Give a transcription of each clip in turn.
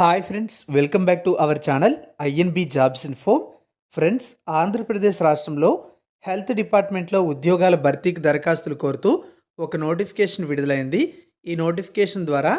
Hi friends welcome back to our channel INB jobs info friends Andhra Pradesh రాష్ట్రంలో health డిపార్ట్మెంట్లో ఉద్యోగాల భర్తీకి దరఖాస్తులు కోరుతూ ఒక నోటిఫికేషన్ విడుదలైంది. ఈ నోటిఫికేషన్ ద్వారా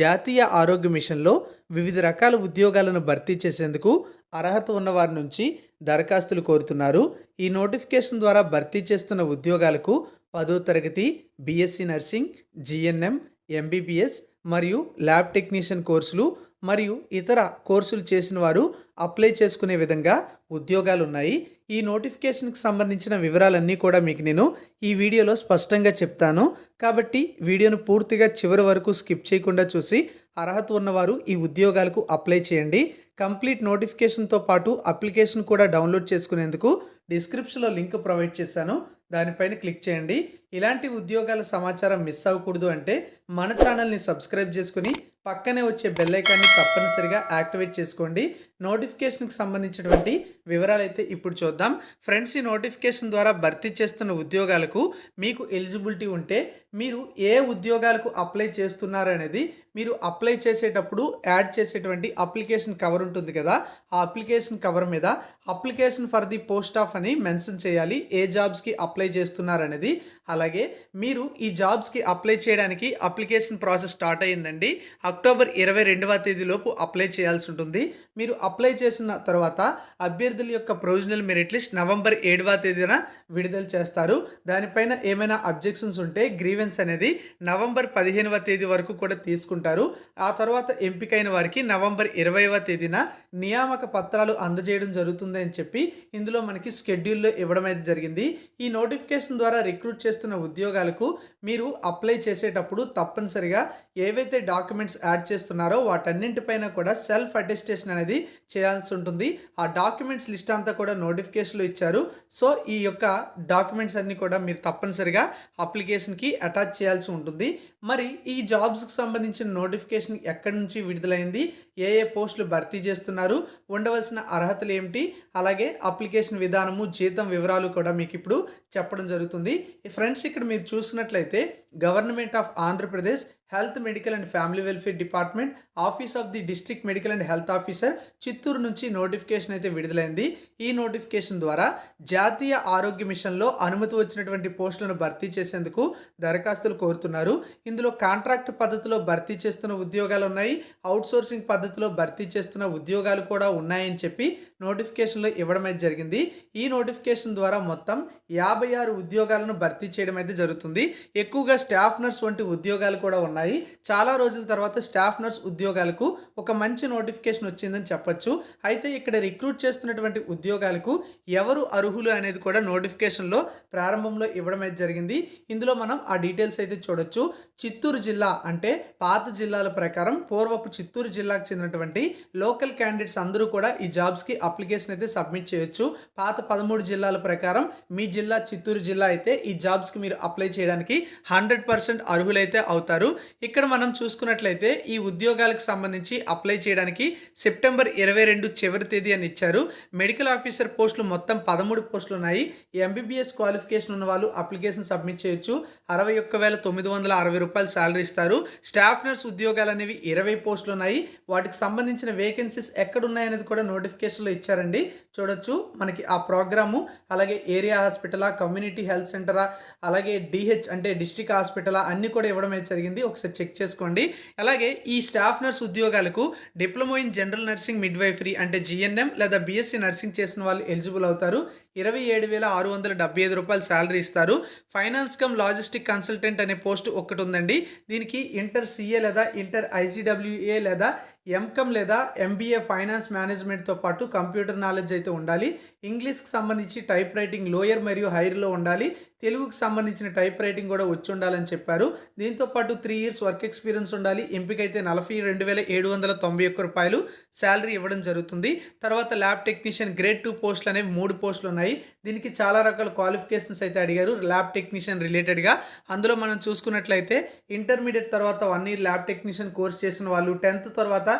జాతీయ ఆరోగ్య మిషన్లో వివిధ రకాల ఉద్యోగాలను భర్తీ చేసేందుకు అర్హత ఉన్నవారి నుంచి దరఖాస్తులు కోరుతున్నారు. ఈ నోటిఫికేషన్ ద్వారా భర్తీ చేస్తున్న ఉద్యోగాలకు పదో తరగతి బీఎస్సీ నర్సింగ్ జిఎన్ఎం ఎంబీబీఎస్ మరియు ల్యాబ్ టెక్నీషియన్ కోర్సులు మరియు ఇతర కోర్సులు చేసిన వారు అప్లై చేసుకునే విధంగా ఉద్యోగాలు ఉన్నాయి ఈ నోటిఫికేషన్కి సంబంధించిన వివరాలన్నీ కూడా మీకు నేను ఈ వీడియోలో స్పష్టంగా చెప్తాను. కాబట్టి వీడియోను పూర్తిగా చివరి వరకు స్కిప్ చేయకుండా చూసి అర్హత ఉన్నవారు ఈ ఉద్యోగాలకు అప్లై చేయండి. కంప్లీట్ నోటిఫికేషన్తో పాటు అప్లికేషన్ కూడా డౌన్లోడ్ చేసుకునేందుకు డిస్క్రిప్షన్లో లింక్ ప్రొవైడ్ చేశాను. దానిపైన క్లిక్ చేయండి. ఇలాంటి ఉద్యోగాల సమాచారం మిస్ అవ్వకూడదు అంటే మన ఛానల్ని సబ్స్క్రైబ్ చేసుకుని పక్కనే వచ్చే బెల్ ఐకాన్ని తప్పనిసరిగా యాక్టివేట్ చేసుకోండి. నోటిఫికేషన్కి సంబంధించినటువంటి వివరాలు అయితే ఇప్పుడు చూద్దాం. ఫ్రెండ్స్ ఈ నోటిఫికేషన్ ద్వారా భర్తీ చేస్తున్న ఉద్యోగాలకు మీకు ఎలిజిబిలిటీ ఉంటే మీరు ఏ ఉద్యోగాలకు అప్లై చేస్తున్నారు అనేది మీరు అప్లై చేసేటప్పుడు యాడ్ చేసేటువంటి అప్లికేషన్ కవర్ ఉంటుంది కదా ఆ అప్లికేషన్ కవర్ మీద application for the post of అని మెన్షన్ చేయాలి ఏ జాబ్స్కి అప్లై చేస్తున్నారు అనేది. అలాగే మీరు ఈ జాబ్స్కి అప్లై చేయడానికి అప్లికేషన్ ప్రాసెస్ స్టార్ట్ అయ్యిందండి. అక్టోబర్ ఇరవై రెండవ తేదీలోపు అప్లై చేయాల్సి ఉంటుంది. మీరు అప్లై చేసిన తర్వాత అభ్యర్థుల యొక్క ప్రొవిజనల్ మెరిట్ లిస్ట్ నవంబర్ ఏడవ తేదీన విడుదల చేస్తారు. దానిపైన ఏమైనా అబ్జెక్షన్స్ ఉంటే గ్రీవెన్స్ అనేది నవంబర్ పదిహేనవ తేదీ వరకు కూడా తీసుకుంటారు. ఆ తర్వాత ఎంపికైన వారికి నవంబర్ ఇరవైవ తేదీన నియామక పత్రాలు అందజేయడం జరుగుతుంది అని చెప్పి ఇందులో మనకి షెడ్యూల్లో ఇవ్వడం అయితే జరిగింది. ఈ నోటిఫికేషన్ ద్వారా రిక్రూట్ చేస్తున్న ఉద్యోగాలకు మీరు అప్లై చేసేటప్పుడు తప్పనిసరిగా ఏవైతే డాక్యుమెంట్స్ యాడ్ చేస్తున్నారో వాటన్నింటిపైన కూడా సెల్ఫ్ అటెస్టేషన్ అనేది చేయాల్సి ఉంటుంది. ఆ డాక్యుమెంట్స్ లిస్ట్ అంతా కూడా నోటిఫికేషన్లో ఇచ్చారు. సో ఈ యొక్క డాక్యుమెంట్స్ అన్నీ కూడా మీరు తప్పనిసరిగా అప్లికేషన్కి అటాచ్ చేయాల్సి ఉంటుంది. మరి ఈ జాబ్స్కి సంబంధించిన నోటిఫికేషన్ ఎక్కడి నుంచి విడుదలైంది? ఏ ఏ పోస్టులు భర్తీ చేస్తున్నారు? ఉండవలసిన అర్హతలు ఏమిటి? అలాగే అప్లికేషన్ విధానము జీతం వివరాలు కూడా మీకు ఇప్పుడు చెప్పడం జరుగుతుంది. ఫ్రెండ్స్ ఇక్కడ మీరు చూసినట్లయితే government of Andhra Pradesh health medical and family welfare department office of the district medical and health officer Chittoor నుంచి నోటిఫికేషన్ అయితే విడుదలైంది. ఈ నోటిఫికేషన్ ద్వారా జాతీయ ఆరోగ్య మిషన్లో అనుమతి వచ్చినటువంటి పోస్టులను భర్తీ చేసేందుకు దరఖాస్తులు కోరుతున్నారు. ఇందులో కాంట్రాక్ట్ పద్ధతిలో భర్తీ చేస్తున్న ఉద్యోగాలు ఉన్నాయి అవుట్సోర్సింగ్ పద్ధతిలో భర్తీ చేస్తున్న ఉద్యోగాలు కూడా ఉన్నాయని చెప్పి నోటిఫికేషన్లో ఇవ్వడం అయితే జరిగింది. ఈ నోటిఫికేషన్ ద్వారా మొత్తం యాభై ఆరు ఉద్యోగాలను భర్తీ చేయడం అయితే జరుగుతుంది. ఎక్కువగా స్టాఫ్ నర్స్ వంటి ఉద్యోగాలు కూడా ఉన్నాయి. చాలా రోజుల తర్వాత స్టాఫ్ నర్స్ ఉద్యోగాలకు ఒక మంచి నోటిఫికేషన్ వచ్చిందని చెప్పొచ్చు. అయితే ఇక్కడ రిక్రూట్ చేస్తున్నటువంటి ఉద్యోగాలకు ఎవరు అర్హులు అనేది కూడా నోటిఫికేషన్లో ప్రారంభంలో ఇవ్వడం అయితే జరిగింది. ఇందులో మనం ఆ డీటెయిల్స్ అయితే చూడొచ్చు. చిత్తూరు జిల్లా అంటే పాత జిల్లాల ప్రకారం పూర్వపు చిత్తూరు జిల్లాకు చెందినటువంటి లోకల్ క్యాండిడేట్స్ అందరూ కూడా ఈ జాబ్స్కి అప్లికేషన్ అయితే సబ్మిట్ చేయొచ్చు. పాత పదమూడు జిల్లాల ప్రకారం మీ జిల్లా చిత్తూరు జిల్లా అయితే ఈ జాబ్స్కి మీరు అప్లై చేయడానికి హండ్రెడ్ పర్సెంట్ అర్హులైతే అవుతారు. ఇక్కడ మనం చూసుకున్నట్లయితే ఈ ఉద్యోగాలకు సంబంధించి అప్లై చేయడానికి సెప్టెంబర్ ఇరవై రెండు చివరి తేదీ అని ఇచ్చారు. మెడికల్ ఆఫీసర్ పోస్టులు మొత్తం పదమూడు పోస్టులు ఉన్నాయి. ఎంబీబీఎస్ క్వాలిఫికేషన్ ఉన్న వాళ్ళు అప్లికేషన్ సబ్మిట్ చేయొచ్చు. అరవై ఒక్క వేల తొమ్మిది వందల అరవై రూపాయలు శాలరీ ఇస్తారు. స్టాఫ్ నర్స్ ఉద్యోగాలు అనేవి ఇరవై పోస్టులు ఉన్నాయి. వాటికి సంబంధించిన వేకెన్సీస్ ఎక్కడ ఉన్నాయనేది కూడా నోటిఫికేషన్లో ఇచ్చారండి. చూడొచ్చు. మనకి ఆ ప్రోగ్రాము అలాగే ఏరియా హాస్పిటలా కమ్యూనిటీ హెల్త్ సెంటరా అలాగే డిహెచ్ అంటే డిస్ట్రిక్ట్ హాస్పిటలా అన్నీ కూడా ఇవ్వడం అయితే జరిగింది. ఒకసారి చెక్ చేసుకోండి. అలాగే ఈ స్టాఫ్ నర్స్ ఉద్యోగాలకు diploma in general nursing midwifery అంటే జిఎన్ఎం లేదా బీఎస్సీ నర్సింగ్ చేసిన వాళ్ళు ఎలిజిబుల్ అవుతారు. ఇరవై ఏడు వేల ఆరు వందల డెబ్బై ఐదు రూపాయలు శాలరీ ఇస్తారు. ఫైనాన్స్ కమ్ లాజిస్టిక్ కన్సల్టెంట్ అనే పోస్ట్ ఒకటి ఉందండి. దీనికి ఇంటర్ సిఏ లేదా ఇంటర్ ఐసీడబ్ల్యూఏ లేదా ఎంకమ్ లేదా ఎంబీఏ ఫైనాన్స్ మేనేజ్మెంట్తో పాటు కంప్యూటర్ నాలెడ్జ్ అయితే ఉండాలి. ఇంగ్లీష్కి సంబంధించి టైప్ రైటింగ్ లోయర్ మరియు హైర్లో ఉండాలి. తెలుగుకి సంబంధించిన టైప్ రైటింగ్ కూడా వచ్చి ఉండాలని చెప్పారు. దీంతో పాటు త్రీ ఇయర్స్ వర్క్ ఎక్స్పీరియన్స్ ఉండాలి. ఎంపికైతే నలభై రెండు వేల ఏడు వందల తొంభై ఒక్క రూపాయలు శాలరీ ఇవ్వడం జరుగుతుంది. తర్వాత ల్యాబ్ టెక్నీషియన్ గ్రేడ్ టూ పోస్టులు అనేవి మూడు పోస్టులు ఉన్నాయి. దీనికి చాలా రకాల క్వాలిఫికేషన్స్ అయితే అడిగారు ల్యాబ్ టెక్నీషియన్ రిలేటెడ్గా అందులో మనం చూసుకున్నట్లయితే ఇంటర్మీడియట్ తర్వాత one year lab technician course చేసిన వాళ్ళు టెన్త్ తర్వాత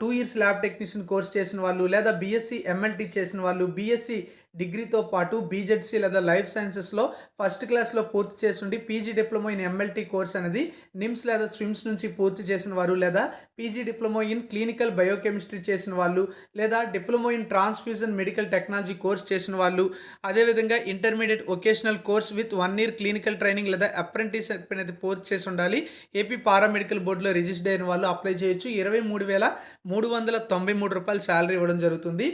two years lab technician course చేసిన వాళ్ళు లేదా బీఎస్సీ ఎంఎల్టీ చేసిన వాళ్ళు బీఎస్సీ డిగ్రీతో పాటు బీజెడ్సీ లేదా లైఫ్ సైన్సెస్లో ఫస్ట్ క్లాస్లో పూర్తి చేస్తుండి PG diploma in MLT course అనేది నిమ్స్ లేదా స్విమ్స్ నుంచి పూర్తి చేసిన వారు లేదా PG diploma in clinical biochemistry చేసిన వాళ్ళు లేదా diploma in transfusion medical technology course చేసిన వాళ్ళు. అదేవిధంగా intermediate vocational course with one year clinical training లేదా అప్రెంటిస్ అనేది పూర్తి చేసి ఉండాలి. ఏపీ పారామెడికల్ బోర్డులో రిజిస్టర్ అయిన వాళ్ళు అప్లై చేయొచ్చు. ఇరవై మూడు వేల మూడు వందల తొంభై మూడు రూపాయలు శాలరీ ఇవ్వడం జరుగుతుంది.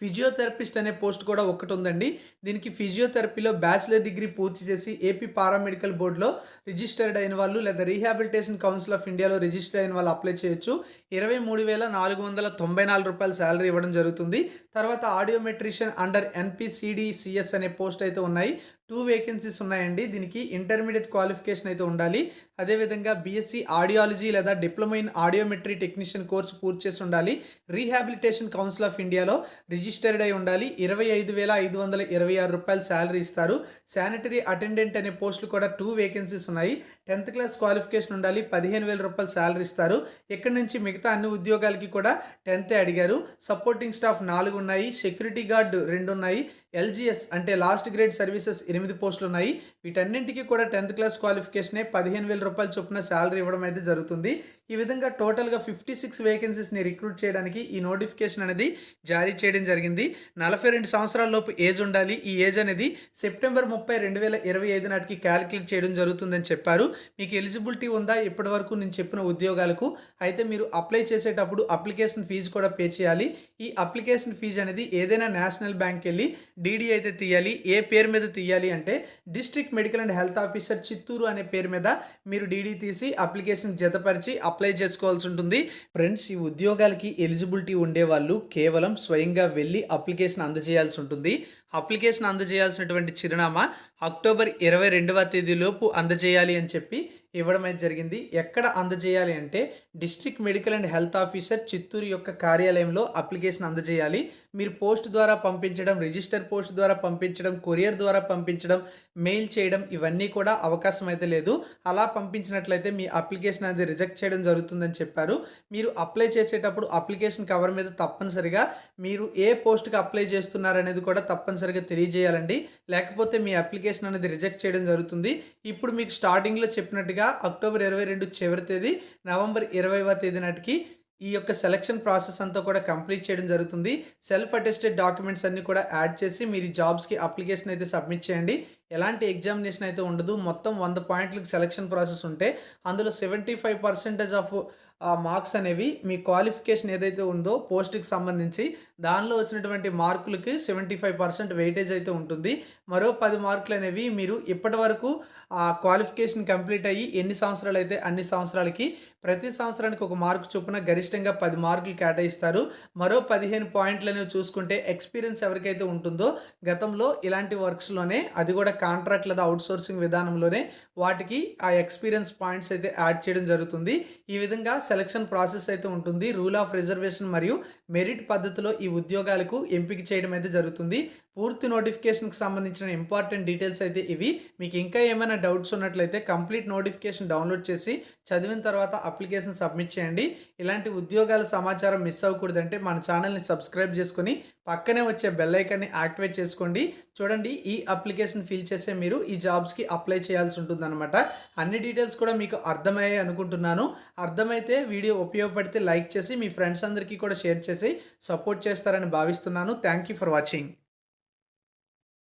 ఫిజియోథెరపిస్ట్ అనే పోస్ట్ కూడా ఒకటి ఉందండి దీనికి ఫిజియోథెరపీలో బ్యాచిలర్ డిగ్రీ పూర్తి చేసి ఏపీ పారామెడికల్ బోర్డులో రిజిస్టర్డ్ అయిన వాళ్ళు లేదా రీహాబిలిటేషన్ కౌన్సిల్ ఆఫ్ ఇండియాలో రిజిస్టర్ అయిన వాళ్ళు అప్లై చేయొచ్చు. ఇరవై మూడు వేల నాలుగు వందల తొంభై నాలుగు రూపాయల శాలరీ ఇవ్వడం జరుగుతుంది. తర్వాత ఆడియోమెట్రిషియన్ అండర్ ఎన్పిసిడిసిఎస్ అనే పోస్ట్ అయితే ఉన్నాయి. టూ వేకెన్సీస్ ఉన్నాయండి. దీనికి ఇంటర్మీడియట్ క్వాలిఫికేషన్ అయితే ఉండాలి. అదేవిధంగా బీఎస్సీ ఆడియాలజీ లేదా diploma in audiometry technician course పూర్తి చేసి ఉండాలి. రీహాబిలిటేషన్ కౌన్సిల్ ఆఫ్ ఇండియాలో రిజిస్టర్డ్ అయి ఉండాలి. ఇరవై ఐదు వేల ఐదు వందల ఇరవై ఆరు రూపాయలు శాలరీ ఇస్తారు. శానిటరీ అటెండెంట్ అనే పోస్టులు కూడా టూ వేకెన్సీస్ ఉన్నాయి. టెన్త్ క్లాస్ క్వాలిఫికేషన్ ఉండాలి పదిహేను వేల రూపాయలు శాలరీ ఇస్తారు. ఇక్కడ నుంచి మిగతా అన్ని ఉద్యోగాలకి కూడా టెన్తే అడిగారు. సపోర్టింగ్ స్టాఫ్ నాలుగు ఉన్నాయి సెక్యూరిటీ గార్డ్ రెండు ఉన్నాయి ఎల్జిఎస్ అంటే లాస్ట్ గ్రేడ్ సర్వీసెస్ ఎనిమిది పోస్టులు ఉన్నాయి. వీటన్నింటికి కూడా టెన్త్ క్లాస్ క్వాలిఫికేషనే పదిహేను వేల రూపాయలు చొప్పున శాలరీ ఇవ్వడం అయితే జరుగుతుంది. ఈ విధంగా టోటల్గా ఫిఫ్టీ సిక్స్ వేకెన్సీస్ని రిక్రూట్ చేయడానికి ఈ నోటిఫికేషన్ అనేది జారీ చేయడం జరిగింది. నలభై రెండు సంవత్సరాల లోపు ఏజ్ ఉండాలి. ఈ ఏజ్ అనేది సెప్టెంబర్ ముప్పై రెండు వేల ఇరవై ఐదు నాటికి క్యాలిక్యులేట్ చేయడం జరుగుతుందని చెప్పారు. మీకు ఎలిజిబిలిటీ ఉందా? ఇప్పటి వరకు నేను చెప్పిన ఉద్యోగాలకు అయితే మీరు అప్లై చేసేటప్పుడు అప్లికేషన్ ఫీజు కూడా పే చేయాలి. ఈ అప్లికేషన్ ఫీజు అనేది ఏదైనా నేషనల్ బ్యాంక్ వెళ్ళి డీడీ అయితే తీయాలి ఏ పేరు మీద తీయాలి అంటే district medical and health officer Chittoor అనే పేరు మీద మీరు డీడీ తీసి అప్లికేషన్ జతపరిచి అప్లై చేసుకోవాల్సి ఉంటుంది. ఫ్రెండ్స్ ఈ ఉద్యోగాలకి ఎలిజిబిలిటీ ఉండేవాళ్ళు కేవలం స్వయంగా వెళ్ళి అప్లికేషన్ అందజేయాల్సి ఉంటుంది. అప్లికేషన్ అందజేయాల్సినటువంటి చిరునామా అక్టోబర్ ఇరవై రెండవ తేదీలోపు అందజేయాలి అని చెప్పి ఇవ్వడం అయితే జరిగింది. ఎక్కడ అందజేయాలి అంటే district medical and health officer Chittoor యొక్క కార్యాలయంలో అప్లికేషన్ అందజేయాలి. మీరు పోస్ట్ ద్వారా పంపించడం రిజిస్టర్ పోస్ట్ ద్వారా పంపించడం కొరియర్ ద్వారా పంపించడం మెయిల్ చేయడం ఇవన్నీ కూడా అవకాశం అయితే లేదు. అలా పంపించినట్లయితే మీ అప్లికేషన్ అనేది రిజెక్ట్ చేయడం జరుగుతుందని చెప్పారు. మీరు అప్లై చేసేటప్పుడు అప్లికేషన్ కవర్ మీద తప్పనిసరిగా మీరు ఏ పోస్ట్కి అప్లై చేస్తున్నారనేది కూడా తప్పనిసరిగా తెలియజేయాలండి. లేకపోతే మీ అప్లికేషన్ అనేది రిజెక్ట్ చేయడం జరుగుతుంది. ఇప్పుడు మీకు స్టార్టింగ్లో చెప్పినట్టుగా అక్టోబర్ ఇరవై రెండు చివరి తేదీ నవంబర్ ఇరవైవ తేదీ నాటికి ఈ యొక్క సెలక్షన్ ప్రాసెస్ అంతా కూడా కంప్లీట్ చేయడం జరుగుతుంది. సెల్ఫ్ అటెస్టెడ్ డాక్యుమెంట్స్ అన్ని కూడా యాడ్ చేసి మీరు జాబ్స్కి అప్లికేషన్ అయితే సబ్మిట్ చేయండి. ఎలాంటి ఎగ్జామినేషన్ అయితే ఉండదు. మొత్తం వంద పాయింట్లకు సెలక్షన్ ప్రాసెస్ ఉంటే అందులో seventy five percentage of marks అనేవి మీ క్వాలిఫికేషన్ ఏదైతే ఉందో పోస్ట్కి సంబంధించి దానిలో వచ్చినటువంటి మార్కులకి సెవెంటీ ఫైవ్ పర్సెంట్ వెయిటేజ్ అయితే ఉంటుంది. మరో పది మార్కులు అనేవి మీరు ఇప్పటి వరకు ఆ క్వాలిఫికేషన్ కంప్లీట్ అయ్యి ఎన్ని సంవత్సరాలు అయితే అన్ని సంవత్సరాలకి ప్రతి సంవత్సరానికి ఒక మార్కు చొప్పున గరిష్టంగా పది మార్కులు కేటాయిస్తారు. మరో పదిహేను పాయింట్లు అనేవి చూసుకుంటే ఎక్స్పీరియన్స్ ఎవరికైతే ఉంటుందో గతంలో ఇలాంటి వర్క్స్లోనే అది కూడా కాంట్రాక్ట్ లేదా అవుట్సోర్సింగ్ విధానంలోనే వాటికి ఆ ఎక్స్పీరియన్స్ పాయింట్స్ అయితే యాడ్ చేయడం జరుగుతుంది. ఈ విధంగా సెలక్షన్ ప్రాసెస్ అయితే ఉంటుంది. రూల్ ఆఫ్ రిజర్వేషన్ మరియు మెరిట్ పద్ధతిలో ఈ ఉద్యోగాలకు ఎంపిక చేయడం అయితే జరుగుతుంది. పూర్తి నోటిఫికేషన్కి సంబంధించిన ఇంపార్టెంట్ డీటెయిల్స్ అయితే ఇవి. మీకు ఇంకా ఏమైనా డౌట్స్ ఉన్నట్లయితే కంప్లీట్ నోటిఫికేషన్ డౌన్లోడ్ చేసి చదివిన తర్వాత అప్లికేషన్ సబ్మిట్ చేయండి. ఇలాంటి ఉద్యోగాల సమాచారం మిస్ అవ్వకూడదంటే మన ఛానల్ని సబ్స్క్రైబ్ చేసుకొని పక్కనే వచ్చే బెల్ ఐకాన్ని యాక్టివేట్ చేసుకోండి. చూడండి ఈ అప్లికేషన్ ఫిల్ చేసే మీరు ఈ జాబ్స్కి అప్లై చేయాల్సి ఉంటుందన్నమాట. అన్ని డీటెయిల్స్ కూడా మీకు అర్థమయ్యాయి అనుకుంటున్నాను. అర్థమైతే వీడియో ఉపయోగపడితే లైక్ చేసి మీ ఫ్రెండ్స్ అందరికీ కూడా షేర్ చేసి సపోర్ట్ చేస్తారని భావిస్తున్నాను. Thank you for watching